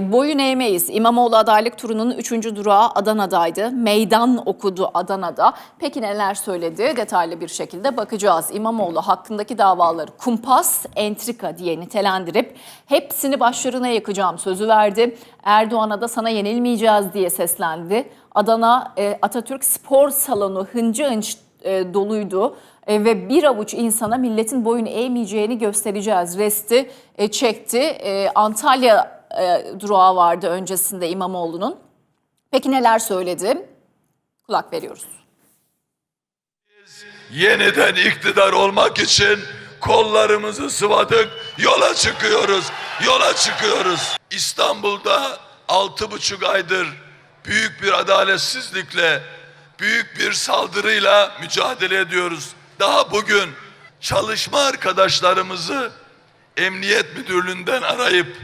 E, boyun eğmeyiz. İmamoğlu adaylık turunun 3. durağı Adana'daydı. Meydan okudu Adana'da. Peki neler söyledi? Detaylı bir şekilde bakacağız. İmamoğlu hakkındaki davaları kumpas, entrika diye nitelendirip hepsini başlarına yakacağım sözü verdi. Erdoğan'a da sana yenilmeyeceğiz diye seslendi. Adana e, Atatürk Spor Salonu hıncı hınç e, doluydu E, ve bir avuç insana milletin boyun eğmeyeceğini göstereceğiz. Resti çekti. Antalya e, durağı vardı öncesinde İmamoğlu'nun. Peki neler söyledi? Kulak veriyoruz. yeniden iktidar olmak için kollarımızı sıvadık, yola çıkıyoruz, yola çıkıyoruz. İstanbul'da altı buçuk aydır büyük bir adaletsizlikle, büyük bir saldırıyla mücadele ediyoruz. Daha bugün çalışma arkadaşlarımızı Emniyet Müdürlüğü'nden arayıp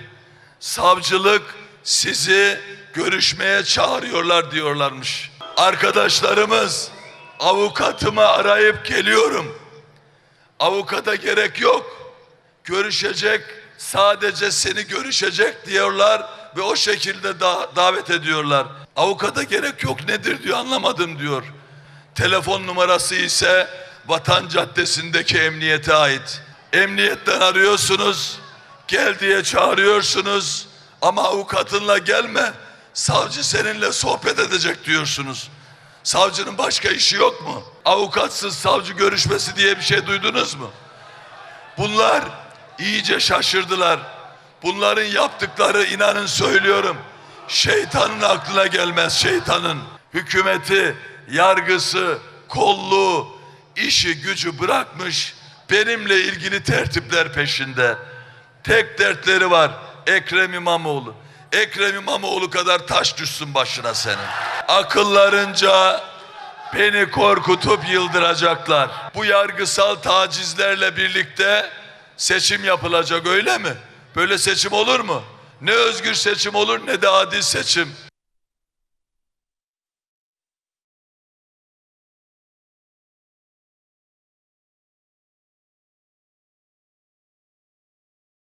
savcılık sizi görüşmeye çağırıyorlar diyorlarmış. Arkadaşlarımız avukatımı arayıp geliyorum. Avukata gerek yok. Görüşecek, sadece seni görüşecek diyorlar ve o şekilde da davet ediyorlar. Avukata gerek yok nedir diyor anlamadım diyor. Telefon numarası ise Vatan Caddesi'ndeki emniyete ait. Emniyetten arıyorsunuz, gel diye çağırıyorsunuz ama avukatınla gelme, savcı seninle sohbet edecek diyorsunuz. Savcının başka işi yok mu? Avukatsız savcı görüşmesi diye bir şey duydunuz mu? Bunlar iyice şaşırdılar. Bunların yaptıkları inanın söylüyorum. Şeytanın aklına gelmez şeytanın. Hükümeti, yargısı, kolluğu, işi gücü bırakmış benimle ilgili tertipler peşinde. Tek dertleri var Ekrem İmamoğlu. Ekrem İmamoğlu kadar taş düşsün başına senin. Akıllarınca beni korkutup yıldıracaklar. Bu yargısal tacizlerle birlikte seçim yapılacak öyle mi? Böyle seçim olur mu? Ne özgür seçim olur ne de adil seçim.